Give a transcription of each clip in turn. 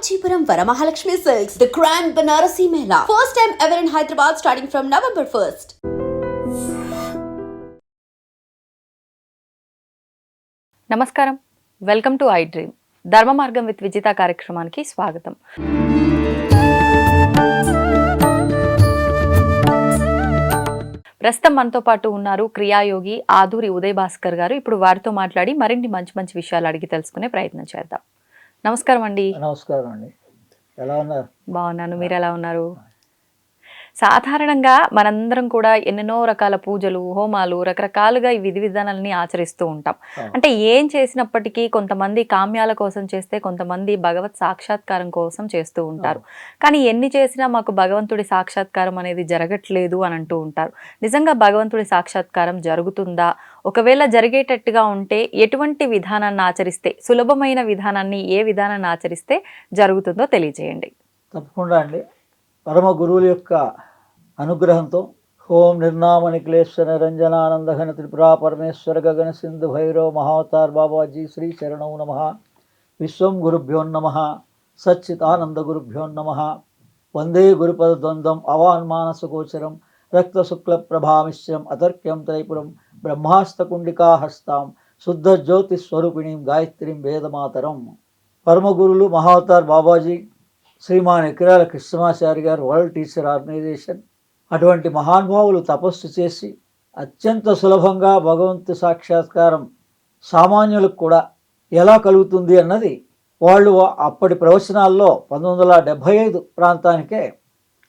Kanchipuram Varamahalakshmi silks the Grand Banarasi Mela. First time ever in Hyderabad starting from November 1st. నమస్కారం welcome to I dream Dharma Margam with Vijitha కార్యక్రమానికి స్వాగతం ప్రస్తుతం మనతో పాటు ఉన్నారు క్రియాయోగి ఆధూరి ఉదయ్ భాస్కర్ గారు. ఇప్పుడు వారితో మాట్లాడి మరిన్ని మంచి మంచి విషయాలు అడిగి తెలుసుకునే ప్రయత్నం చేద్దాం. నమస్కారం అండి నమస్కారం అండి ఎలా ఉన్నారు? బాగున్నాను. మీరు ఎలా ఉన్నారు? సాధారణంగా మనందరం కూడా ఎన్నెన్నో రకాల పూజలు హోమాలు రకరకాలుగా ఈ విధి విధానాలని ఆచరిస్తూ ఉంటాం. అంటే ఏం చేసినప్పటికీ కొంతమంది కామ్యాల కోసం చేస్తే కొంతమంది భగవత్ సాక్షాత్కారం కోసం చేస్తూ ఉంటారు. కానీ ఎన్ని చేసినా మాకు భగవంతుడి సాక్షాత్కారం అనేది జరగట్లేదు అని అంటూ ఉంటారు. నిజంగా భగవంతుడి సాక్షాత్కారం జరుగుతుందా? ఒకవేళ జరిగేటట్టుగా ఉంటే ఎటువంటి విధానాన్ని ఆచరిస్తే సులభమైన విధానాన్ని ఏ విధానాన్ని ఆచరిస్తే జరుగుతుందో తెలియజేయండి. తప్పకుండా అండి. పరమ గురువుల యొక్క అనుగ్రహంతో ఓం నిర్నామ నిఖిలేశ్వర రంజనానంద ఘన త్రిపురా పరమేశ్వర గగన సింధు భైరవ మహావతార్ బాబాజీ శ్రీ శరణం నమ. విశ్వం గురుభ్యోన్నమ సచ్చితానంద గురుభ్యో వందే గురుపదద్వంద్వం అవాన్మానసగోచరం రక్తశుక్ల ప్రభామిశ్రం అతర్క్యం త్రైపురం బ్రహ్మాస్తకుండికాహస్తాం శుద్ధ జ్యోతి గాయత్రీం వేదమాతరం. పరమగురులు మహావతార్ బాబాజీ శ్రీమాన్ ఎకిరాల కృష్ణమాచారి గారు వరల్డ్ టీచర్ ఆర్గనైజేషన్ అటువంటి మహానుభావులు తపస్సు చేసి అత్యంత సులభంగా భగవంతు సాక్షాత్కారం సామాన్యులకు కూడా ఎలా కలుగుతుంది అన్నది వాళ్ళు అప్పటి ప్రవచనాల్లో పంతొమ్మిది వందల డెబ్భై ఐదు ప్రాంతానికే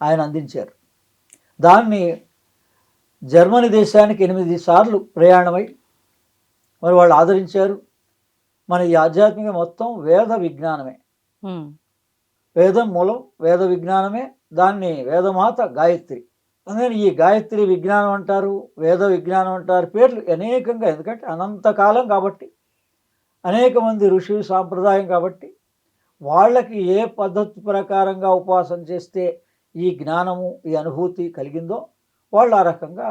ఆయన అందించారు. దాన్ని జర్మనీ దేశానికి ఎనిమిది సార్లు ప్రయాణమై మరి వాళ్ళు ఆదరించారు. మన ఈ ఆధ్యాత్మిక మొత్తం వేద విజ్ఞానమే. వేదం మూలం వేద విజ్ఞానమే. దాన్ని వేదమాత గాయత్రి అందుకని ఈ గాయత్రి విజ్ఞానం అంటారు వేద విజ్ఞానం అంటారు పేర్లు అనేకంగా ఎందుకంటే అనంతకాలం కాబట్టి అనేక మంది ఋషి సాంప్రదాయం కాబట్టి వాళ్ళకి ఏ పద్ధతి ప్రకారంగా ఉపాసన చేస్తే ఈ జ్ఞానము ఈ అనుభూతి కలిగిందో వాళ్ళు ఆ రకంగా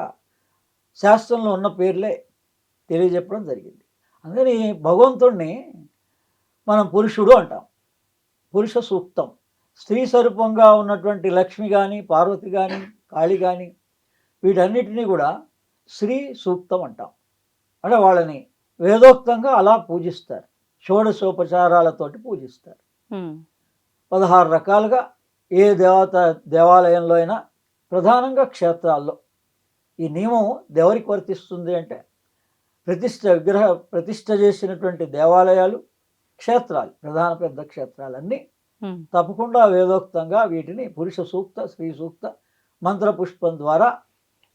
శాస్త్రంలో ఉన్న పేర్లే తెలియజెప్పడం జరిగింది. అందుకని భగవంతుణ్ణి మనం పురుషుడు అంటాం. పురుష సూక్తం. స్త్రీ స్వరూపంగా ఉన్నటువంటి లక్ష్మి కానీ పార్వతి కానీ కాళి కానీ వీటన్నిటినీ కూడా శ్రీ సూక్తం అంటాం. అంటే వాళ్ళని వేదోక్తంగా అలా పూజిస్తారు. షోడశోపచారాలతోటి పూజిస్తారు. పదహారు రకాలుగా ఏ దేవత దేవాలయంలో అయినా ప్రధానంగా క్షేత్రాల్లో ఈ నియమం ఎవరికి వర్తిస్తుంది అంటే ప్రతిష్ట విగ్రహ ప్రతిష్ట చేసినటువంటి దేవాలయాలు క్షేత్రాలు ప్రధాన పెద్ద క్షేత్రాలన్నీ తప్పకుండా వేదోక్తంగా వీటిని పురుష సూక్త స్త్రీ సూక్త మంత్రపుష్పం ద్వారా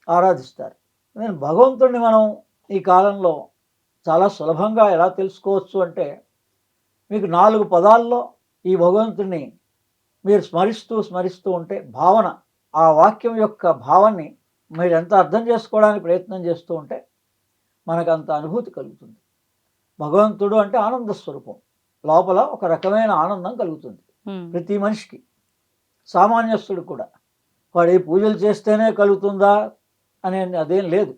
ఆరాధిస్తారు. నేను భగవంతుడిని మనం ఈ కాలంలో చాలా సులభంగా ఎలా తెలుసుకోవచ్చు అంటే మీకు నాలుగు పదాల్లో ఈ భగవంతుడిని మీరు స్మరిస్తూ స్మరిస్తూ ఉంటే భావన ఆ వాక్యం యొక్క భావాన్ని మీరు ఎంత అర్థం చేసుకోవడానికి ప్రయత్నం చేస్తూ ఉంటే మనకు అంత అనుభూతి కలుగుతుంది. భగవంతుడు అంటే ఆనంద స్వరూపం. లోపల ఒక రకమైన ఆనందం కలుగుతుంది ప్రతి మనిషికి. సామాన్యస్తుడు కూడా. వాడు ఈ పూజలు చేస్తేనే కలుగుతుందా అనే అదేం లేదు.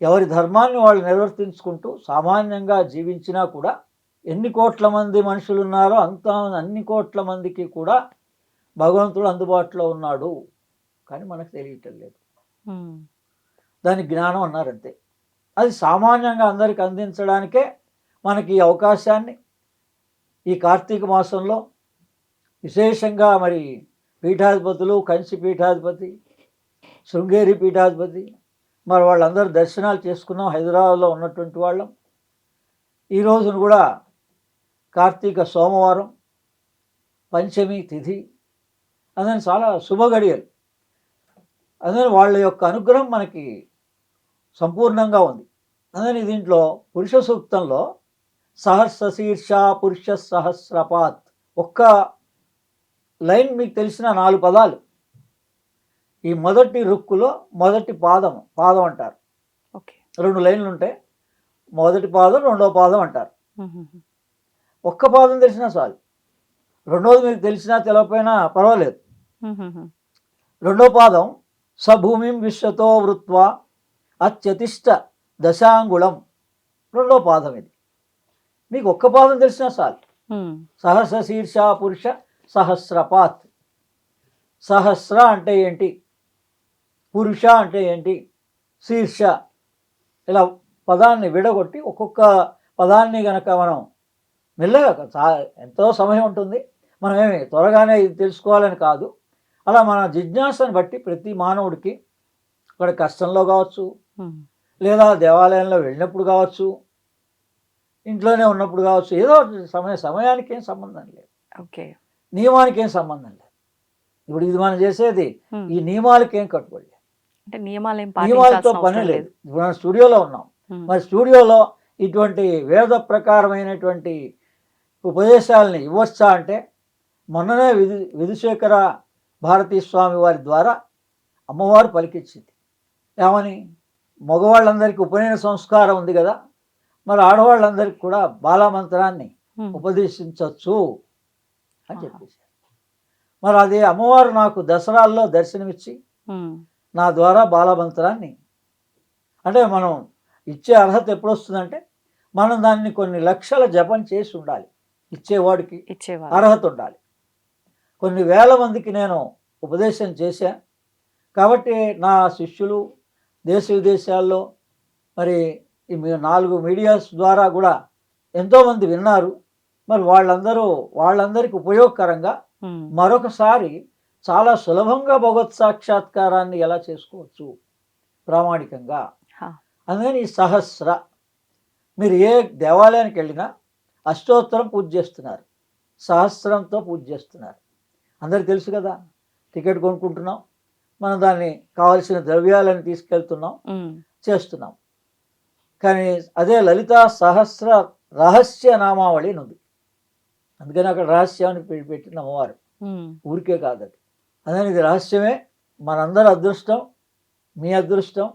ఎవరి ధర్మాన్ని వాళ్ళు నిర్వర్తించుకుంటూ సామాన్యంగా జీవించినా కూడా ఎన్ని కోట్ల మంది మనుషులు ఉన్నారో అంత అన్ని కోట్ల మందికి కూడా భగవంతుడు అందుబాటులో ఉన్నాడు కానీ మనకు తెలియటం లేదు. దాని జ్ఞానం అన్నారంతే. అది సామాన్యంగా అందరికి అందించడానికే మనకి ఈ అవకాశాన్ని ఈ కార్తీక మాసంలో విశేషంగా మరి పీఠాధిపతులు కంచి పీఠాధిపతి శృంగేరి పీఠాధిపతి. మరి వాళ్ళందరూ దర్శనాలు చేసుకున్నాం హైదరాబాద్లో ఉన్నటువంటి వాళ్ళం. ఈ రోజున కూడా కార్తీక సోమవారం పంచమి తిథి అందుకని చాలా శుభ గడియలు. అందుకని వాళ్ళ యొక్క అనుగ్రహం మనకి సంపూర్ణంగా ఉంది. అందుకని దీంట్లో పురుష సూక్తంలో సహస్ర శీర్ష పురుష సహస్రపాత్ ఒక్క లైన్ మీకు తెలిసిన నాలుగు పదాలు. ఈ మొదటి రుక్కులో మొదటి పాదం పాదం అంటారు. ఓకే. రెండు లైన్లు ఉంటాయి. మొదటి పాదం రెండో పాదం అంటారు. ఒక్క పాదం తెలిసినా చాలు. రెండోది మీకు తెలిసినా తెలియకపోయినా పర్వాలేదు. రెండో పాదం సభూమిం విశ్వతో వృత్వా అత్యతిష్ట దశాంగుళం. రెండో పాదం ఇది. మీకు ఒక్క పాదం తెలిసినా చాలు. హ్మ్. సహస్ర శీర్ష పురుష సహస్రపాత్. సహస్ర అంటే ఏంటి? పురుష అంటే ఏంటి? శీర్ష. ఇలా పదాన్ని విడగొట్టి ఒక్కొక్క పదాన్ని గనక మనం మెల్లగా చా- ఎంతో సమయం ఉంటుంది. మనం ఏమి త్వరగానే ఇది తెలుసుకోవాలని కాదు. అలా మన జిజ్ఞాసను బట్టి ప్రతి మానవుడికి అక్కడ కష్టంలో కావచ్చు. లేదా దేవాలయంలో వెళ్ళినప్పుడు కావచ్చు ఇంట్లోనే ఉన్నప్పుడు కావచ్చు ఏదో సమయ సమయానికి ఏం సంబంధం లేదు. ఓకే. నియమానికి ఏం సంబంధం లేదు ఇప్పుడు ఇది మనం చేసేది. ఈ నియమాలకి ఏం కట్టుబడి లేదు. అంటే నియమాలు నియమాలతో పని లేదు ఇప్పుడు మనం స్టూడియోలో ఉన్నాం. మరి స్టూడియోలో ఇటువంటి వేద ప్రకారమైనటువంటి ఉపదేశాలని ఇవ్వచ్చా అంటే మొన్ననే విధు విధుశేఖర భారతీ స్వామి వారి ద్వారా అమ్మవారు పలికించింది ఏమని మగవాళ్ళందరికీ ఉపనయన సంస్కారం ఉంది కదా మరి ఆడవాళ్ళందరికీ కూడా బాలమంత్రాన్ని. ఉపదేశించవచ్చు అని చెప్పేసి. మరి అది అమ్మవారు నాకు దసరాల్లో దర్శనమిచ్చి. నా ద్వారా బాలమంత్రాన్ని అంటే మనం ఇచ్చే అర్హత ఎప్పుడు వస్తుందంటే మనం దాన్ని కొన్ని లక్షల జపం చేసి ఉండాలి. ఇచ్చేవాడికి అర్హత ఉండాలి. కొన్ని వేల మందికి నేను ఉపదేశం చేశా. కాబట్టి నా శిష్యులు దేశ విదేశాల్లో మరి నాలుగు మీడియాస్ ద్వారా కూడా ఎంతోమంది విన్నారు. మరి వాళ్ళందరూ వాళ్ళందరికీ ఉపయోగకరంగా. మరొకసారి చాలా సులభంగా భగవత్ సాక్షాత్కారాన్ని ఎలా చేసుకోవచ్చు ప్రామాణికంగా. అందుకని ఈ సహస్ర మీరు ఏ దేవాలయానికి వెళ్ళినా అష్టోత్తరం పూజ చేస్తున్నారు సహస్రంతో పూజ చేస్తున్నారు అందరికి తెలుసు కదా టికెట్ కొనుక్కుంటున్నాం మనం దాన్ని కావలసిన ద్రవ్యాలను తీసుకెళ్తున్నాం. చేస్తున్నాం కానీ అదే లలిత సహస్ర రహస్య నామావళి అని ఉంది అందుకని అక్కడ రహస్యాన్ని పెట్టి పెట్టిన అమ్మవారు. ఊరికే కాదు అది అదే ఇది రహస్యమే. మనందరి అదృష్టం మీ అదృష్టం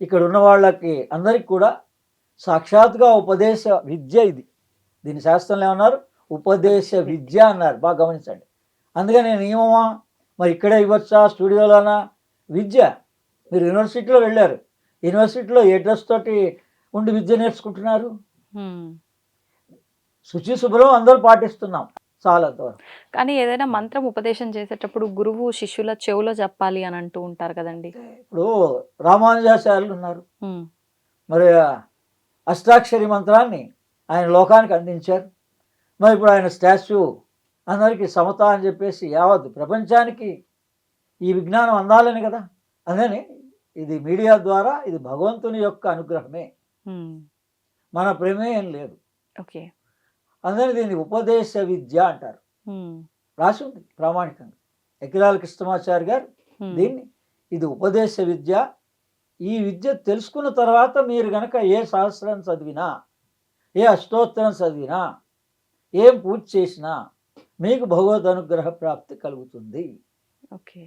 ఇక్కడ ఉన్న వాళ్ళకి అందరికి కూడా సాక్షాత్గా ఉపదేశ విద్య ఇది. దీని శాస్త్రంలో ఏమన్నారు? ఉపదేశ విద్య అన్నారు. బాగా గమనించండి. అందుకని నియమమా? మరి ఇక్కడే ఇవ్వచ్చా స్టూడియోలోనా? విద్య. మీరు యూనివర్సిటీలో వెళ్ళారు. యూనివర్సిటీలో ఏ డ్రెస్ తోటి ఉండి విద్య నేర్చుకుంటున్నారు. శుచి శుభ్రం అందరూ పాటిస్తున్నాం. చాలా కానీ ఏదైనా మంత్రం ఉపదేశం చేసేటప్పుడు గురువు శిష్యుల చెవులో చెప్పాలి అని అంటూ ఉంటారు కదండి. ఇప్పుడు రామానుజాచార్యులు ఉన్నారు. మరి అష్టాక్షరి మంత్రాన్ని ఆయన లోకానికి అందించారు. మరి ఇప్పుడు ఆయన స్టాచ్యూ అందరికీ సమత అని చెప్పేసి యావత్ ప్రపంచానికి ఈ విజ్ఞానం అందాలని కదా. అందుకని ఇది మీడియా ద్వారా ఇది భగవంతుని యొక్క అనుగ్రహమే. హ్మ్. మన ప్రమేయం లేదు. ఓకే. అందుకని దీన్ని ఉపదేశ విద్య అంటారు. రాసి ఉంది ప్రామాణికంగా. ఎకిరాల కృష్ణమాచారి గారు. దీన్ని ఇది ఉపదేశ విద్య. ఈ విద్య తెలుసుకున్న తర్వాత మీరు గనక ఏ సహస్రం చదివినా ఏ అష్టోత్తరం చదివినా ఏం పూజ చేసినా మీకు భగవద్ అనుగ్రహ ప్రాప్తి కలుగుతుంది. ఓకే.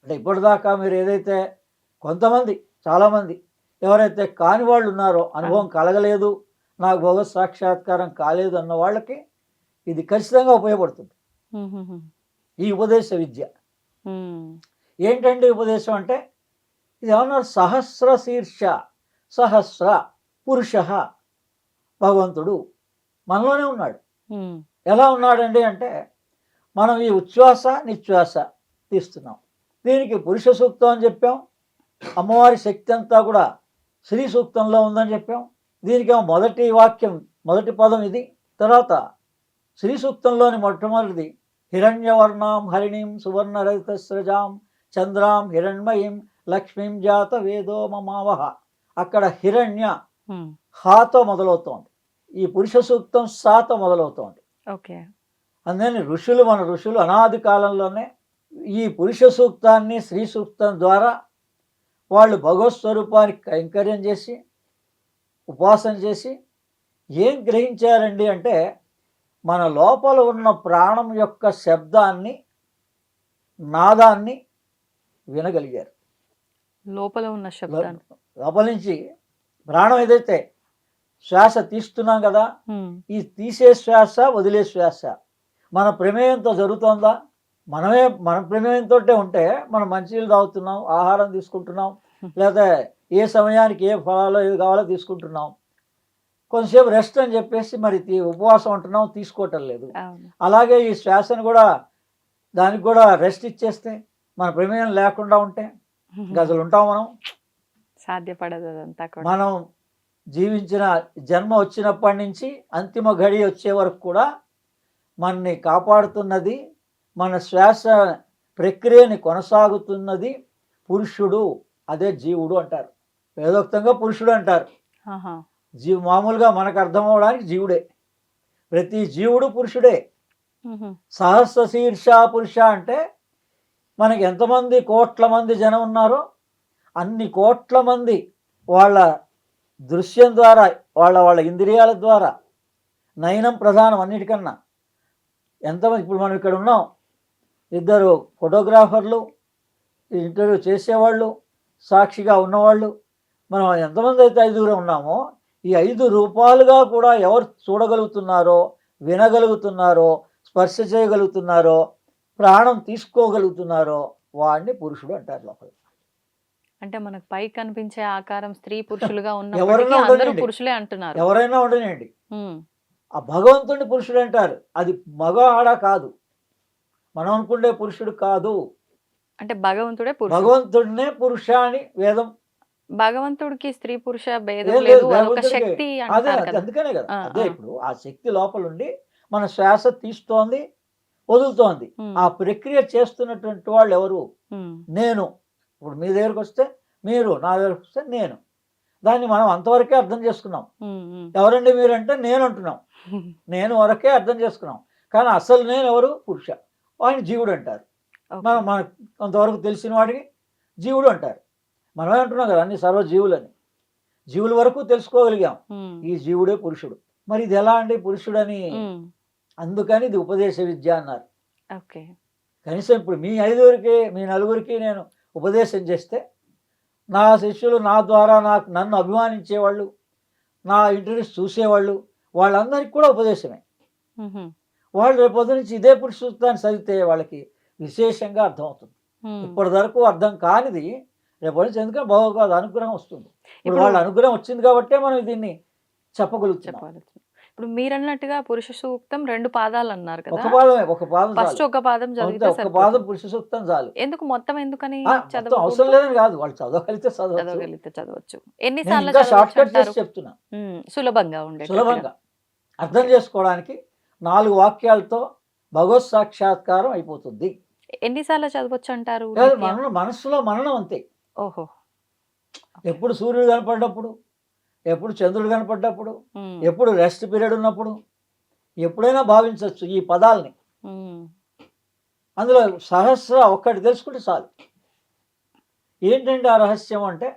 అంటే ఇప్పటిదాకా మీరు ఏదైతే కొంతమంది చాలామంది ఎవరైతే కాని వాళ్ళు ఉన్నారో అనుభవం కలగలేదు నాకు భగవత్ సాక్షాత్కారం కాలేదు అన్న వాళ్ళకి ఇది ఖచ్చితంగా ఉపయోగపడుతుంది. ఈ ఉపదేశ విద్య. ఏంటండి ఉపదేశం అంటే? ఇది ఏమన్నారు సహస్ర శీర్ష సహస్ర పురుష భగవంతుడు మనలోనే ఉన్నాడు. ఎలా ఉన్నాడండి అంటే మనం ఈ ఉచ్ఛ్వాస నిశ్వాస తీస్తున్నాం. దీనికి పురుష సూక్తం అని చెప్పాం. అమ్మవారి శక్తి అంతా కూడా శ్రీ సూక్తంలో ఉందని చెప్పాం. దీనికేమో మొదటి వాక్యం మొదటి పదం ఇది. తర్వాత శ్రీ సూక్తంలోని మొట్టమొదటిది హిరణ్యవర్ణాం హరిణీం సువర్ణరహిత స్రజాం చంద్రాం హిరణ్మయీం లక్ష్మీం జాత వేదో మమావహ. అక్కడ హిరణ్య. హాతో మొదలవుతోంది. ఈ పురుష సూక్తం సాతో మొదలవుతోంది. ఓకే. అందుకని ఋషులు మన ఋషులు అనాది కాలంలోనే ఈ పురుష సూక్తాన్ని శ్రీ సూక్తం ద్వారా వాళ్ళు భగవత్ స్వరూపానికి కైంకర్యం చేసి ఉపాసన చేసి ఏం గ్రహించారండి అంటే మన లోపల ఉన్న ప్రాణం యొక్క శబ్దాన్ని నాదాన్ని వినగలిగారు. లోపల ఉన్న శబ్దాన్ని. లోపల నుంచి ప్రాణం ఏదైతే శ్వాస తీస్తున్నాం కదా. ఈ తీసే శ్వాస వదిలే శ్వాస మన ప్రమేయంతో జరుగుతోందా? మనమే మన ప్రమేయంతో ఉంటే మనం మంచినీళ్ళు తాగుతున్నాం ఆహారం తీసుకుంటున్నాం లేదా ఏ సమయానికి ఏ ఫలాలు ఏది కావాలో తీసుకుంటున్నాం. కొంతసేపు రెస్ట్ అని చెప్పేసి మరి ఉపవాసం ఉంటున్నాం తీసుకోవటం లేదు. అలాగే ఈ శ్వాసను కూడా దానికి కూడా రెస్ట్ ఇచ్చేస్తే మన ప్రమేయం లేకుండా ఉంటే అసలు ఉంటాం మనం. సాధ్యపడదు అదంతా మనం జీవించిన జన్మ వచ్చినప్పటి నుంచి అంతిమ గడి వచ్చే వరకు కూడా మనని కాపాడుతున్నది మన శ్వాస ప్రక్రియని కొనసాగుతున్నది పురుషుడు అదే జీవుడు అంటారు. వేదోక్తంగా పురుషుడు అంటారు. జీ మామూలుగా మనకు అర్థం అవడానికి జీవుడే. ప్రతి జీవుడు పురుషుడే. సహస్ర శీర్ష పురుష అంటే మనకి ఎంతమంది కోట్ల మంది జనం ఉన్నారో అన్ని కోట్ల మంది వాళ్ళ దృశ్యం ద్వారా వాళ్ళ వాళ్ళ ఇంద్రియాల ద్వారా నయనం ప్రధానం అన్నిటికన్నా. ఎంతమంది ఇప్పుడు మనం ఇక్కడ ఉన్నాం. ఇద్దరు ఫోటోగ్రాఫర్లు ఇంటర్వ్యూ చేసేవాళ్ళు సాక్షిగా ఉన్నవాళ్ళు మనం ఎంతమంది అయితే ఐదుగురు ఉన్నామో ఈ ఐదు రూపాలుగా కూడా ఎవరు చూడగలుగుతున్నారో వినగలుగుతున్నారో స్పర్శ చేయగలుగుతున్నారో ప్రాణం తీసుకోగలుగుతున్నారో వాడిని పురుషుడు అంటారు లోపల. అంటే మనకు పై కనిపించే ఆకారం స్త్రీ పురుషులుగా ఉన్నప్పటికీ ఎవరైనా. పురుషులే అంటున్నారు. ఎవరైనా ఉండనండి. ఆ భగవంతుడిని పురుషుడు అంటారు. అది మగ ఆడ కాదు. మనం అనుకునే పురుషుడు కాదు. అంటే భగవంతుడే భగవంతుడినే పురుష అని వేదం భగవంతుడికి స్త్రీ పురుష భేదం లేదు అదొక. శక్తి అదే అందుకనే కదా అదే. ఇప్పుడు ఆ శక్తి లోపల ఉండి మన శ్వాస తీస్తోంది వదులుతోంది. ఆ ప్రక్రియ చేస్తున్నటువంటి వాళ్ళు ఎవరు. నేను ఇప్పుడు మీ దగ్గరకు వస్తే మీరు నా దగ్గరకు వస్తే నేను దాన్ని మనం అంతవరకే అర్థం చేసుకున్నాం. ఎవరండి మీరంటే నేను అంటున్నాం నేను వరకే అర్థం చేసుకున్నాం కానీ అసలు నేను ఎవరు పురుష ఆయన జీవుడు అంటారు. మనం మనకు కొంతవరకు తెలిసిన వాడికి జీవుడు అంటారు మనమే అంటున్నాం కదా అన్ని సర్వజీవులని జీవుల వరకు తెలుసుకోగలిగాం. ఈ జీవుడే పురుషుడు మరి ఇది ఎలా అండి పురుషుడని. అందుకని ఇది ఉపదేశ విద్య అన్నారు కనీసం ఇప్పుడు మీ ఐదుగురికి మీ నలుగురికి నేను ఉపదేశం చేస్తే నా శిష్యులు నా ద్వారా నాకు నన్ను అభిమానించేవాళ్ళు నా ఇంటర్వ్యూస్ చూసేవాళ్ళు వాళ్ళందరికీ కూడా ఉపదేశమే. వాళ్ళు రేపు పొద్దు నుంచి ఇదే పురుష సూక్తాన్ని చదివితే వాళ్ళకి విశేషంగా అర్థమవుతుంది. ఇప్పటి వరకు అర్థం కానిది నుంచి ఎందుకంటే భగవద్గీత అనుగ్రహం వస్తుంది. ఇప్పుడు వాళ్ళ అనుగ్రహం వచ్చింది కాబట్టే మనం దీన్ని చెప్పగలుగుతున్నాం. చెప్పాలి ఇప్పుడు మీరు అన్నట్టుగా పురుష సూక్తం రెండు పాదాలు అన్నారు ఒక కదా పాదమే ఒక పాదం ఫస్ట్ ఒక పాదం చదివితే ఒక. పాదం పురుష సూక్తం చాలు. ఎందుకు? మొత్తం ఎందుకని మొత్తం అవసరం? లేదని కాదు వాళ్ళు చదవగలిగితే చదవగలిగితే చదవచ్చు. నేను ఎన్నిసార్లు షార్ట్ కట్ చేసి చెప్తున్నా. సులభంగా ఉండే సులభంగా. అర్థం చేసుకోవడానికి నాలుగు వాక్యాలతో భగవత్ సాక్షాత్కారం అయిపోతుంది. ఎన్నిసార్లు చదవచ్చు అంటారు? మనసులో మననం అంతే. ఓహో. ఎప్పుడు సూర్యుడు కనపడ్డప్పుడు ఎప్పుడు చంద్రుడు కనపడ్డప్పుడు ఎప్పుడు రెస్ట్ పీరియడ్ ఉన్నప్పుడు ఎప్పుడైనా భావించవచ్చు ఈ పదాలని. అందులో సహస్ర ఒక్కటి తెలుసుకుంటే చాలు. ఏంటంటే ఆ రహస్యం అంటే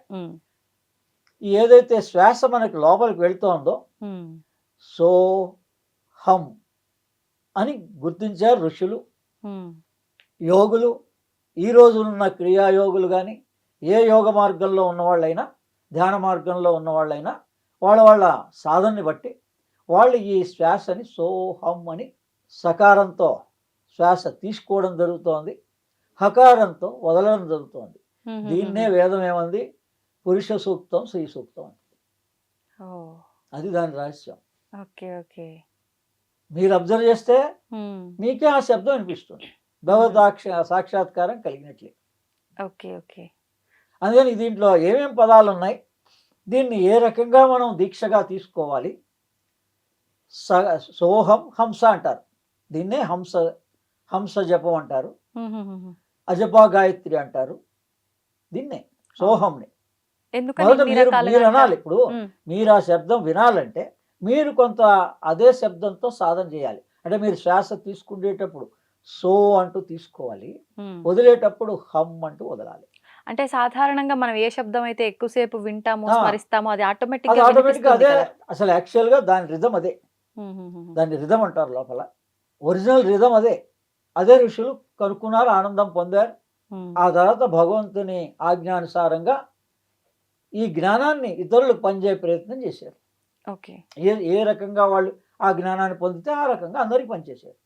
ఏదైతే శ్వాస మనకి లోపలికి వెళ్తోందో సో హం అని గుర్తించారు ఋషులు. యోగులు ఈ రోజు ఉన్న క్రియాయోగులు కానీ ఏ యోగ మార్గంలో ఉన్నవాళ్ళైనా ధ్యాన మార్గంలో ఉన్నవాళ్ళైనా వాళ్ళ వాళ్ళ సాధనని బట్టి వాళ్ళు ఈ శ్వాసని సోహం అని సకారంతో శ్వాస తీసుకోవడం జరుగుతోంది. హకారంతో వదలడం జరుగుతోంది. దీన్నే వేదం ఏమంది? పురుష సూక్తం శ్రీ సూక్తం అది దాని రహస్యం. Okay okay. మీరు అబ్జర్వ్ చేస్తే మీకే ఆ శబ్దం అనిపిస్తుంది భగవదాక్ష సాక్షాత్కారం కలిగినట్లే. Okay okay. అందుకని దీంట్లో ఏమేం పదాలు ఉన్నాయి దీన్ని ఏ రకంగా మనం దీక్షగా తీసుకోవాలి? స సోహం హంస అంటారు. దీన్నే హంస హంస జపం అంటారు. అజపా గాయత్రి అంటారు. దీన్నే సోహంని. మొదట మీరు మీరు అనాలి? ఇప్పుడు మీరు ఆ శబ్దం వినాలంటే మీరు కొంత అదే శబ్దంతో సాధన చేయాలి. అంటే మీరు శ్వాస తీసుకునేటప్పుడు సో అంటూ తీసుకోవాలి. వదిలేటప్పుడు హమ్ అంటూ వదలాలి. అంటే సాధారణంగా మనం ఏ శబ్దం అయితే ఎక్కువసేపు వింటామో. స్మరిస్తామో అది ఆటోమేటిక్ ఆటోమేటిక్గా వినిపిస్తుంది అదే. అసలు యాక్చువల్గా దాని రిధం అదే. దాన్ని రిధం అంటారు లోపల. ఒరిజినల్ రిధం అదే. అదే ఋషులు కనుక్కున్నారు ఆనందం పొందారు. ఆ తర్వాత భగవంతుని ఆజ్ఞానుసారంగా ఈ జ్ఞానాన్ని ఇతరులకు పనిచేయ ప్రయత్నం చేశారు. ఓకే. ఏ ఏ రకంగా వాళ్ళు ఆ జ్ఞానాన్ని పొందితే ఆ రకంగా అందరికీ పనిచేశారు.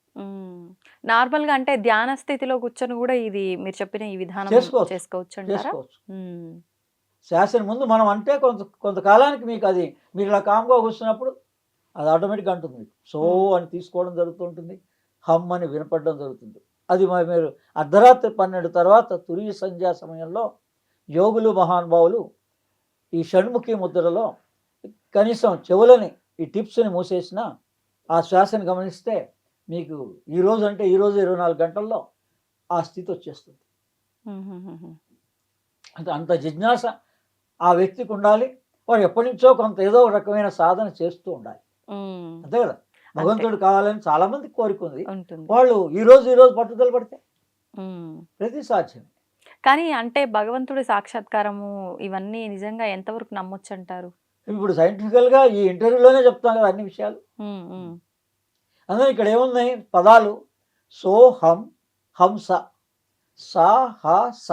నార్మల్గా అంటే ధ్యాన స్థితిలో కూర్చొని కూడా ఇది మీరు చెప్పిన ఈ విధానం చేసుకోవచ్చు. అంటారా? శాసన ముందు మనం అంటే కొంత కొంతకాలానికి మీకు అది మీరు ఇలా కామ్గా కూర్చున్నప్పుడు అది ఆటోమేటిక్గా అంటుంది మీకు. సో అని తీసుకోవడం జరుగుతుంటుంది హమ్ అని వినపడడం జరుగుతుంది. అది మరి మీరు అర్ధరాత్రి పన్నెండు తర్వాత తురియ సంధ్యా సమయంలో యోగులు మహానుభావులు ఈ షణ్ముఖి ముద్రలో కనీసం చెవులని ఈ టిప్స్ని మూసేసిన ఆ శ్వాసను గమనిస్తే మీకు ఈ రోజు అంటే ఈ రోజు ఇరవై నాలుగు గంటల్లో ఆ స్థితి వచ్చేస్తుంది. అంటే అంత జిజ్ఞాస ఆ వ్యక్తికి ఉండాలి. వాడు ఎప్పటి నుంచో కొంత ఏదో ఒక రకమైన సాధన చేస్తూ ఉండాలి. అంతే కదా? భగవంతుడు కావాలని చాలా మందికి కోరిక ఉంది ఉంటుంది. వాళ్ళు ఈ రోజు ఈ రోజు పట్టుదల పడితే. ప్రతి సాధ్యమే. కానీ అంటే భగవంతుడి సాక్షాత్కారము ఇవన్నీ నిజంగా ఎంతవరకు నమ్మొచ్చు అంటారు ఇప్పుడు సైంటిఫికల్గా ఈ ఇంటర్వ్యూలోనే చెప్తాం కదా అన్ని విషయాలు. అందులో ఇక్కడ ఏమున్నాయి పదాలు సో హం హంస సా హ స.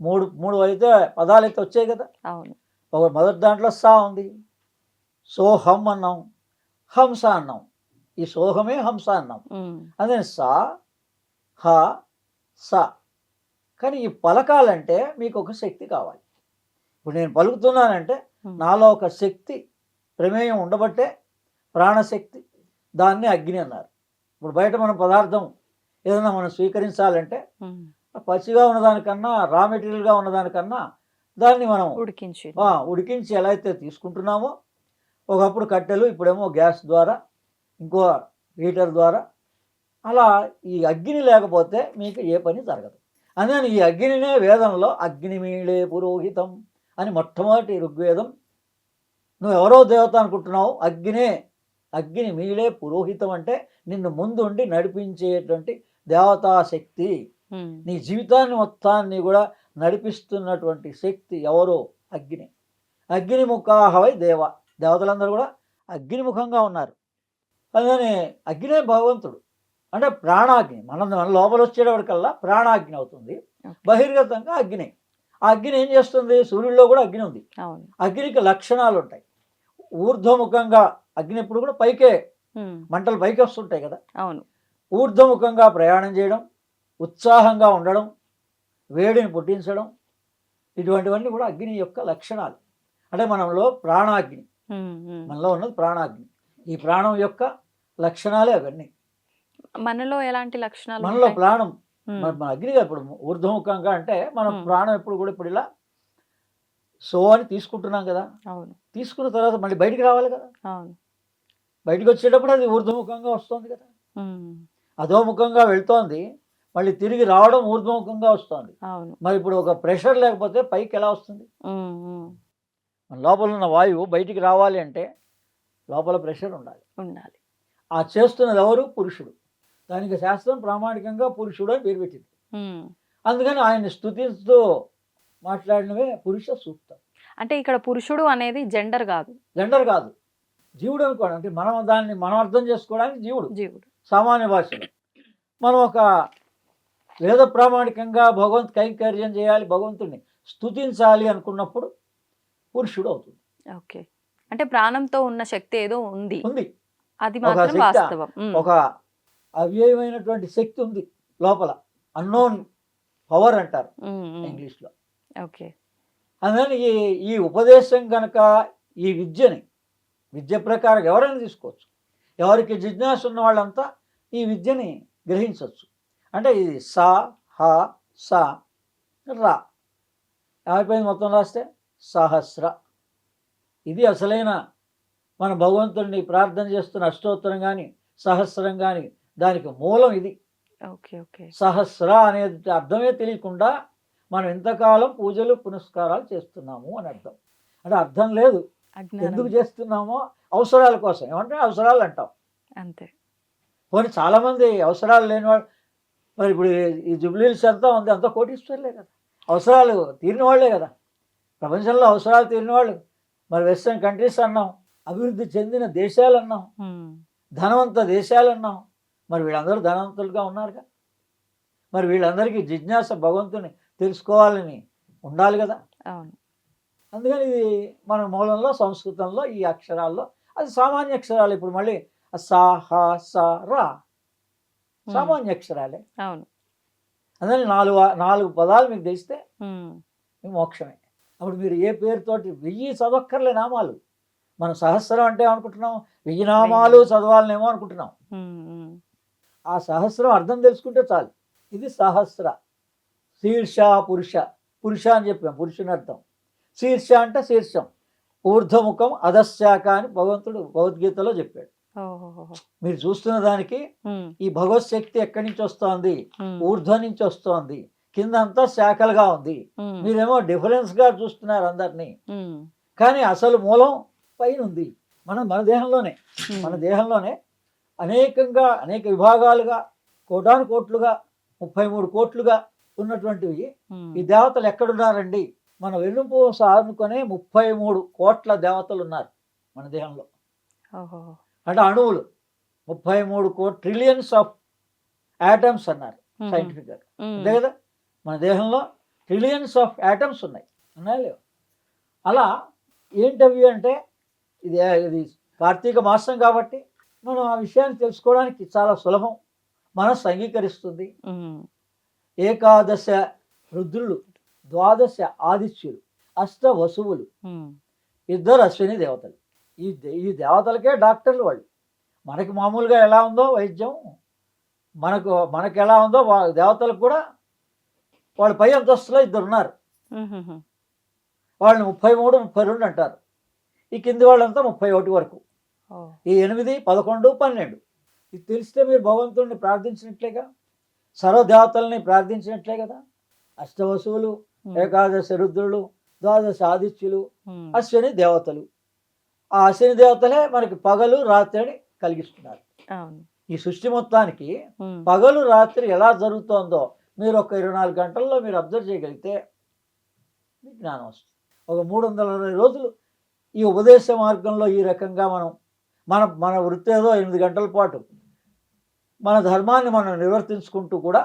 మూడు మూడు అయితే పదాలు అయితే వచ్చాయి కదా? అవును. ఒక మొదటి దాంట్లో సా ఉంది. సోహం అన్నాం హంస అన్నాం. ఈ సోహమే హంస అన్నాం. అదే సా హ స. కానీ ఈ పలకాలంటే మీకు ఒక శక్తి కావాలి. ఇప్పుడు నేను పలుకుతున్నానంటే. నాలో ఒక శక్తి ప్రమేయం ఉండబట్టే ప్రాణశక్తి దాన్ని అగ్ని అన్నారు. ఇప్పుడు బయట మనం పదార్థం ఏదైనా మనం స్వీకరించాలంటే. పచ్చిగా ఉన్నదానికన్నా రా మెటీరియల్గా ఉన్నదానికన్నా దాన్ని మనం ఉడికించి. ఉడికించి ఎలా అయితే తీసుకుంటున్నామో ఒకప్పుడు కట్టెలు ఇప్పుడేమో గ్యాస్ ద్వారా ఇంకో హీటర్ ద్వారా అలా ఈ అగ్ని లేకపోతే మీకు ఏ పని జరగదు. అందుకని ఈ అగ్నినే వేదంలో అగ్నిమీళే పురోహితం అని మొట్టమొదటి ఋగ్వేదం. నువ్వు ఎవరో దేవత అనుకుంటున్నావు అగ్నే అగ్ని మీళే పురోహితం అంటే నిన్ను ముందుండి నడిపించేటువంటి దేవతా శక్తి ఉమ్, నీ జీవితాన్ని మొత్తాన్ని కూడా నడిపిస్తున్నటువంటి శక్తి ఎవరో? అగ్ని. అగ్నిముఖాహవై దేవ. దేవతలందరూ కూడా అగ్నిముఖంగా ఉన్నారు. అందుకని అగ్నే భగవంతుడు. అంటే ప్రాణాగ్ని. మన మన లోపల వచ్చేటప్పటికల్లా ప్రాణాగ్ని అవుతుంది. బహిర్గతంగా అగ్ని. ఆ అగ్ని ఏం చేస్తుంది? సూర్యుడిలో కూడా అగ్ని ఉంది. అగ్నికి లక్షణాలు ఉంటాయి ఊర్ధ్వముఖంగా అగ్ని ఎప్పుడు కూడా పైకే మంటలు పైకి వస్తుంటాయి కదా. అవును. ఊర్ధ్వముఖంగా ప్రయాణం చేయడం ఉత్సాహంగా ఉండడం వేడిని పుట్టించడం ఇటువంటివన్నీ కూడా అగ్ని యొక్క లక్షణాలు. అంటే మనలో ప్రాణాగ్ని. మనలో ఉన్నది ప్రాణాగ్ని. ఈ ప్రాణం యొక్క లక్షణాలే అవన్నీ. మనలో ఎలాంటి లక్షణాలు మనలో? ప్రాణం. మన అగ్నిగా ఇప్పుడు ఊర్ధ్వముఖంగా అంటే మన. ప్రాణం ఎప్పుడు కూడా ఇప్పుడు ఇలా సో అని తీసుకుంటున్నాం కదా. అవును. తీసుకున్న తర్వాత మళ్ళీ బయటికి రావాలి కదా. అవును. బయటికి వచ్చేటప్పుడు అది ఊర్ధ్వముఖంగా వస్తుంది కదా. అధోముఖంగా వెళ్తోంది మళ్ళీ తిరిగి రావడం ఊర్ధ్వముఖంగా వస్తుంది. అవును. మరి ఇప్పుడు ఒక ప్రెషర్ లేకపోతే పైకి ఎలా వస్తుంది? లోపల ఉన్న వాయువు బయటికి రావాలి అంటే లోపల ప్రెషర్ ఉండాలి. ఉండాలి. ఆ చేస్తున్నది ఎవరు? పురుషుడు. దానికి శాస్త్రం ప్రామాణికంగా పురుషుడు అని పేరు పెట్టింది. అందుకని ఆయన్ని స్తుతిస్తూ మాట్లాడినవే పురుష సూక్తం. అంటే ఇక్కడ పురుషుడు అనేది జెండర్ కాదు. జెండర్ కాదు. జీవుడు అనుకోండి అంటే మనం దాన్ని మనం అర్థం చేసుకోవడానికి జీవుడు. జీవుడు. సామాన్య భాషలో. మనం ఒక వేద ప్రామాణికంగా భగవంత్ కైంకర్యం చేయాలి భగవంతుడిని స్తుతించాలి అనుకున్నప్పుడు పురుషుడు అవుతుంది. ఓకే. అంటే ప్రాణంతో ఉన్న శక్తి ఏదో ఉంది. ఉంది. అది ఒక మాత్రం శక్తి, వాస్తవం. ఉమ్, ఒక అవ్యయమైనటువంటి శక్తి ఉంది లోపల. అన్నోన్ పవర్ అంటారు. ఇంగ్లీష్లో. ఓకే. అందుకని ఈ ఈ ఉపదేశం కనుక ఈ విద్యని విద్య ప్రకారం ఎవరైనా తీసుకోవచ్చు. ఎవరికి జిజ్ఞాస ఉన్న వాళ్ళంతా ఈ విద్యని గ్రహించవచ్చు. అంటే ఇది సా హ స రా. ఏమైపోయింది మొత్తం రాస్తే? సహస్ర. ఇది అసలైన మన భగవంతుడిని ప్రార్థన చేస్తున్న అష్టోత్తరం కానీ సహస్రం కానీ దానికి మూలం ఇది. Okay okay. సహస్ర అనేది అర్థమే తెలియకుండా మనం ఎంతకాలం పూజలు పునస్కారాలు చేస్తున్నాము అని అర్థం. అంటే అర్థం లేదు. ఎందుకు చేస్తున్నామో అవసరాల కోసం. ఏమంటే అవసరాలు అంటాం. అంతే. పోనీ చాలామంది అవసరాలు లేని వాళ్ళు మరి ఇప్పుడు ఈ- జుబ్లీల్స్ అంతా ఉంది అంతా కోటీశ్వర్లే కదా. అవసరాలు తీరిన వాళ్ళే కదా. ప్రపంచంలో అవసరాలు తీరిన వాళ్ళు. మరి వెస్ట్రన్ కంట్రీస్ అన్నాం అభివృద్ధి చెందిన దేశాలు అన్నాం ధనవంత దేశాలు అన్నాం. మరి వీళ్ళందరూ ధనవంతులుగా ఉన్నారుగా. మరి వీళ్ళందరికీ జిజ్ఞాస భగవంతుని తెలుసుకోవాలని ఉండాలి కదా. అవును. అందుకని ఇది మన మూలంలో సంస్కృతంలో ఈ అక్షరాల్లో. అది సామాన్య అక్షరాలు ఇప్పుడు మళ్ళీ సా హ స రా. సామాన్య అక్షరాలే. అవును. అందుకని నాలుగు నాలుగు పదాలు మీకు తెలిస్తే మోక్షమే. అప్పుడు మీరు ఏ పేరుతోటి వెయ్యి చదవక్కర్లే నామాలు. మనం సహస్రం అంటే ఏమనుకుంటున్నాం? వెయ్యి నామాలు చదవాలనేమో అనుకుంటున్నాం. ఆ సహస్రం అర్థం తెలుసుకుంటే చాలు. ఇది సహస్ర. శీర్ష పురుష. పురుష అని చెప్పాం. పురుషుని అర్థం. శీర్ష అంటే శీర్షం. ఊర్ధ్వముఖం అధశాఖ అని భగవంతుడు భగవద్గీతలో చెప్పాడు. మీరు చూస్తున్న దానికి ఈ భగవత్ శక్తి ఎక్కడి నుంచి వస్తోంది? ఊర్ధ్వం నుంచి వస్తోంది. కింద అంతా శాఖలుగా ఉంది. మీరేమో డిఫరెన్స్గా చూస్తున్నారు అందరినీ. కానీ అసలు మూలం పైన ఉంది. మన మన దేహంలోనే. మన దేహంలోనే అనేకంగా అనేక విభాగాలుగా కోటాను కోట్లుగా ముప్పై మూడు కోట్లుగా ఉన్నటువంటివి ఈ దేవతలు ఎక్కడున్నారండి? మన వెన్నుపు సానుకొనే ముప్పై మూడు కోట్ల దేవతలు ఉన్నారు మన దేహంలో. అంటే అణువులు ముప్పై మూడు కో ట్రిలియన్స్ ఆఫ్ యాటమ్స్ అన్నారు సైంటిఫిక్గా అంతే కదా? మన దేహంలో ట్రిలియన్స్ ఆఫ్ యాటమ్స్ ఉన్నాయి. ఉన్నాయా లేవు? అలా ఏంటవి అంటే ఇది ఇది కార్తీక మాసం కాబట్టి మనం ఆ విషయాన్ని తెలుసుకోవడానికి చాలా సులభం. మనస్సు అంగీకరిస్తుంది. ఏకాదశ రుద్రులు ద్వాదశ ఆదిత్యులు అష్ట వసువులు ఇద్దరు అశ్విని దేవతలు. ఈ ఈ దేవతలకే డాక్టర్లు వాళ్ళు. మనకి మామూలుగా ఎలా ఉందో వైద్యం మనకు మనకు ఎలా ఉందో వా- దేవతలకు కూడా వాళ్ళ పై అంతస్తులో ఇద్దరు ఉన్నారు. వాళ్ళని ముప్పై మూడు ముప్పై రెండు అంటారు. ఈ కింది వాళ్ళంతా ముప్పై ఒకటి వరకు ఈ ఎనిమిది పదకొండు పన్నెండు. ఇది తెలిస్తే మీరు భగవంతుడిని ప్రార్థించినట్లేగా సర్వదేవతల్ని ప్రార్థించినట్లే కదా. అష్టవసువులు ఏకాదశ రుద్రులు ద్వాదశ ఆదిత్యులు అశ్విని దేవతలు. ఆ అశ్విని దేవతలే మనకి పగలు రాత్రిని కలిగిస్తున్నారు. ఈ సృష్టి మొత్తానికి పగలు రాత్రి ఎలా జరుగుతోందో మీరు ఒక ఇరవై నాలుగు గంటల్లో మీరు అబ్జర్వ్ చేయగలిగితే మీకు జ్ఞానం వస్తుంది. ఒక మూడు వందల అరవై రోజులు ఈ ఉపదేశ మార్గంలో ఈ రకంగా మనం మన మన వృత్తి ఏదో ఎనిమిది గంటల పాటు మన ధర్మాన్ని మనం నిర్వర్తించుకుంటూ కూడా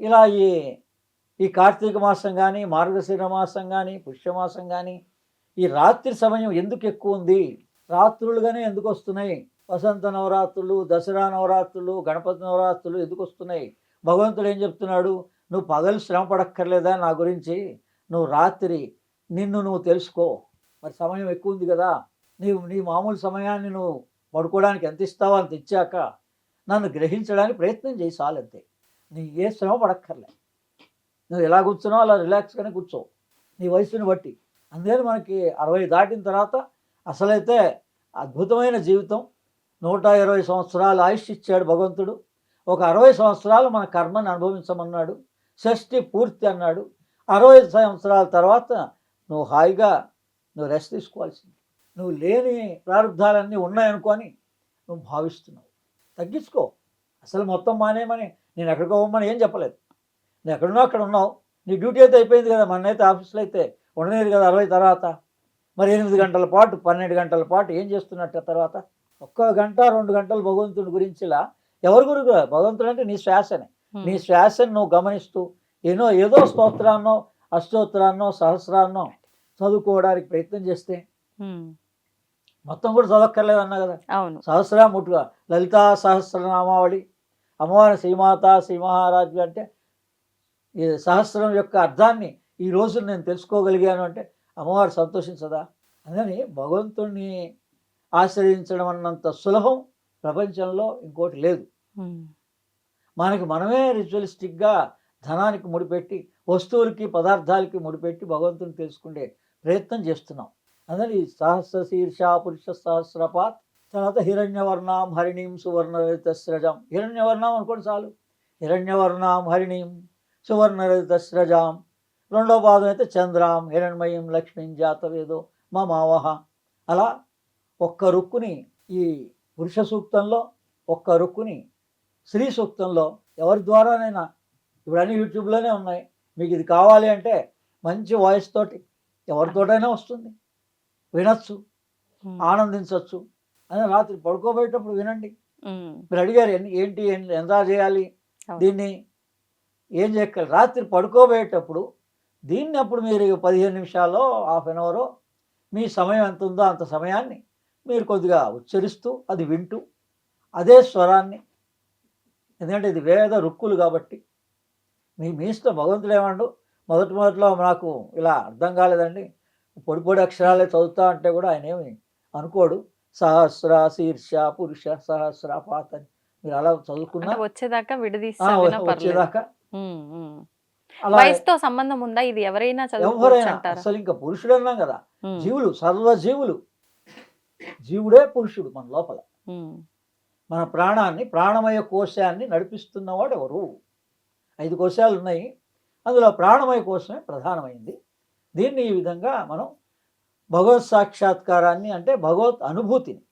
ఇలా ఈ ఈ కార్తీక మాసం కానీ మార్గశిర మాసం కానీ పుష్యమాసం కానీ ఈ రాత్రి సమయం ఎందుకు ఎక్కువ ఉంది? రాత్రులుగానే ఎందుకు వస్తున్నాయి? వసంత నవరాత్రులు దసరా నవరాత్రులు గణపతి నవరాత్రులు ఎందుకు వస్తున్నాయి? భగవంతుడు ఏం చెప్తున్నాడు? నువ్వు పగలు శ్రమ పడక్కర్లేదా నా గురించి? నువ్వు రాత్రి నిన్ను నువ్వు తెలుసుకో. మరి సమయం ఎక్కువ ఉంది కదా. నీవు నీ మామూలు సమయాన్ని నువ్వు పడుకోవడానికి ఎంత ఇస్తావో అంత ఇచ్చాక నన్ను గ్రహించడానికి ప్రయత్నం చేయి చాలంతే. నీ ఏ శ్రమ పడక్కర్లే. నువ్వు ఎలా కూర్చున్నావు అలా రిలాక్స్గానే కూర్చోవు. నీ వయసుని బట్టి. అందుకని మనకి అరవై దాటిన తర్వాత అసలైతే అద్భుతమైన జీవితం. నూట ఇరవై సంవత్సరాలు ఆయుష్ ఇచ్చాడు భగవంతుడు. ఒక అరవై సంవత్సరాలు మన కర్మని అనుభవించమన్నాడు. షష్ఠి పూర్తి అన్నాడు. అరవై సంవత్సరాల తర్వాత నువ్వు హాయిగా నువ్వు రెస్ట్ తీసుకోవాల్సింది. నువ్వు లేని ప్రారంధాలన్నీ ఉన్నాయనుకొని నువ్వు భావిస్తున్నావు. తగ్గించుకో. అసలు మొత్తం మానేయమని నేను ఎక్కడికో పోమని ఏం చెప్పలేదు. నువ్వు ఎక్కడున్నావు అక్కడ ఉన్నావు. నీ డ్యూటీ అయితే అయిపోయింది కదా మనైతే ఆఫీస్లో అయితే ఉండలేదు కదా అరవై తర్వాత. మరి ఎనిమిది గంటల పాటు పన్నెండు గంటల పాటు ఏం చేస్తున్నట్టు తర్వాత? ఒక్క గంట రెండు గంటలు భగవంతుడి గురించిలా ఎవరి కాదు. భగవంతుడు అంటే నీ శ్వాసనే. నీ శ్వాసను నువ్వు గమనిస్తూ ఏదో ఏదో స్తోత్రాన్నో అష్టోత్తరాన్నో సహస్రాన్నో చదువుకోవడానికి ప్రయత్నం చేస్తే మొత్తం కూడా చదవక్కర్లేదు అన్నా కదా. సహస్ర ముట్టుగా లలితా సహస్రనామావళి అమ్మవారి శ్రీమాత శ్రీ మహారాజు అంటే ఈ సహస్రం యొక్క అర్థాన్ని ఈ రోజు నేను తెలుసుకోగలిగాను అంటే అమ్మవారు సంతోషించదా? అందుకని భగవంతుణ్ణి ఆశ్రయించడం అన్నంత సులభం ప్రపంచంలో ఇంకోటి లేదు. మనకి మనమే రిచువలిస్టిక్గా ధనానికి ముడిపెట్టి వస్తువులకి పదార్థాలకి ముడిపెట్టి భగవంతుని తెలుసుకునే ప్రయత్నం చేస్తున్నాం. అందుకని సహస్ర శీర్ష పురుష సహస్రపాత్ తర్వాత హిరణ్యవర్ణాం హరిణీం సువర్ణరహిత స్రజం. హిరణ్యవర్ణం అనుకోండి చాలు. హిరణ్యవర్ణాం హరిణీం సువర్ణరహిత స్రజాం రెండో పాదం అయితే చంద్రాం హిరణ్మయం లక్ష్మీం జాతవేదో మమావహ. అలా ఒక్క రుక్కుని ఈ పురుష సూక్తంలో ఒక్క రుక్కుని స్త్రీ సూక్తంలో ఎవరి ద్వారానైనా ఇప్పుడు అన్ని యూట్యూబ్లోనే ఉన్నాయి. మీకు ఇది కావాలి అంటే మంచి వాయిస్ తోటి ఎవరితోటైనా వస్తుంది. వినొచ్చు ఆనందించవచ్చు అని రాత్రి పడుకోబోయేటప్పుడు వినండి. మీరు అడిగారు ఏంటి ఎంత చేయాలి. దీన్ని ఏం చేయగలరు రాత్రి పడుకోబోయేటప్పుడు దీన్ని అప్పుడు మీరు పదిహేను నిమిషాల్లో హాఫ్ అన్ అవరో మీ సమయం ఎంత ఉందో అంత సమయాన్ని మీరు కొద్దిగా ఉచ్చరిస్తూ అది వింటూ అదే స్వరాన్ని ఎందుకంటే ఇది వేద రుక్కులు కాబట్టి మీ మీ ఇష్టం భగవంతుడు ఏమన్నాడు మొదటి మొదట్లో నాకు ఇలా అర్థం కాలేదండి. పొడి పొడి అక్షరాలే చదువుతా అంటే కూడా ఆయన ఏమి అనుకోడు. సహస్ర శీర్ష పురుష సహస్ర పాత అని మీరు అలా చదువుకున్నా వచ్చేదాకా విడదీసి వచ్చేదాకా వయసుతో సంబంధం ఉందా? ఇది ఎవరైనా ఎవరైనా అసలు ఇంకా పురుషుడు అన్నాం కదా. జీవులు సర్వ జీవులు జీవుడే పురుషుడు మన లోపల. మన ప్రాణాన్ని ప్రాణమయ కోశాన్ని నడిపిస్తున్నవాడు ఎవరు? ఐదు కోశాలు ఉన్నాయి. అందులో ప్రాణమయ కోశమే ప్రధానమైంది. దీన్ని ఈ విధంగా మనం భగవత్ సాక్షాత్కారాన్ని అంటే భగవత్ అనుభూతిని.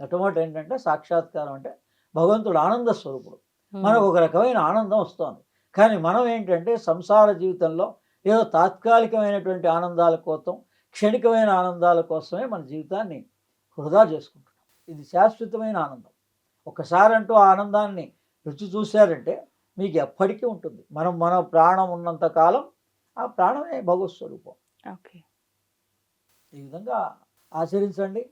మొట్టమొదటి ఏంటంటే సాక్షాత్కారం అంటే భగవంతుడు ఆనంద స్వరూపుడు. మనకు ఒక రకమైన ఆనందం వస్తుంది. కానీ మనం ఏంటంటే సంసార జీవితంలో ఏదో తాత్కాలికమైనటువంటి ఆనందాల కోసం క్షణికమైన ఆనందాల కోసమే మన జీవితాన్ని వృధా చేసుకుంటున్నాం. ఇది శాశ్వతమైన ఆనందం. ఒకసారి అంటూ ఆ ఆనందాన్ని రుచి చూశారంటే మీకు ఎప్పటికీ ఉంటుంది. మనం మన ప్రాణం ఉన్నంత కాలం ఆ ప్రాణమే భగవత్ స్వరూపం. ఓకే. ఈ విధంగా ఆచరించండి.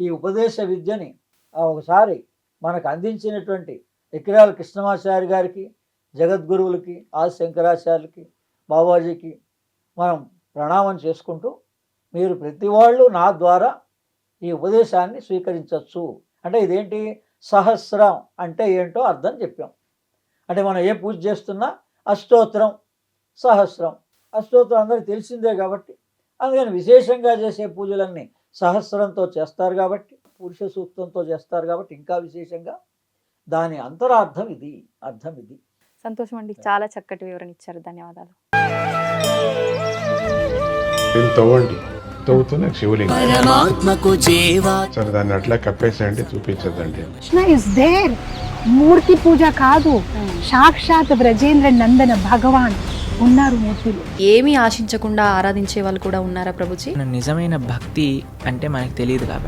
ఈ ఉపదేశ విద్యని ఒకసారి మనకు అందించినటువంటి ఎకిరాల కృష్ణమాచారి గారికి జగద్గురువులకి ఆది శంకరాచార్యులకి బాబాజీకి మనం ప్రణామం చేసుకుంటూ మీరు ప్రతి వాళ్ళు నా ద్వారా ఈ ఉపదేశాన్ని స్వీకరించవచ్చు. అంటే ఇదేంటి? సహస్రం అంటే ఏంటో అర్థం చెప్పాం. అంటే మనం ఏ పూజ చేస్తున్నా అష్టోత్తరం సహస్రం. అష్టోత్తరం అందరికీ తెలిసిందే కాబట్టి అందుకని విశేషంగా చేసే పూజలన్నీ సహస్రంతో చేస్తారు కాబట్టి పురుష సూక్తంతో చేస్తారు కాబట్టి ఇంకా విశేషంగా దాని అంతరార్థం ఇది అర్థం ఇది. సంతోషం అండి చాలా చక్కటి వివరణ ఇచ్చారు ధన్యవాదాలు. దీన్ని తవ్వండి. తవ్వుతూనే శివలింగం. పరమాత్మకు జీవా. సరే దాన్ని అట్లా కప్పేసేయండి చూపించదండి కృష్ణ ఇస్ దేర్ మూర్తి పూజ కాదు. సాక్షాత్ బ్రజేంద్ర నందన భగవాన్ ఉన్నారు మూర్తిలో. ఏమీ ఆశించకుండా ఆరాధించే వాళ్ళు కూడా ఉన్నారా ప్రభుజీ? నిజమైన భక్తి అంటే మనకు తెలియదు కాబట్టి.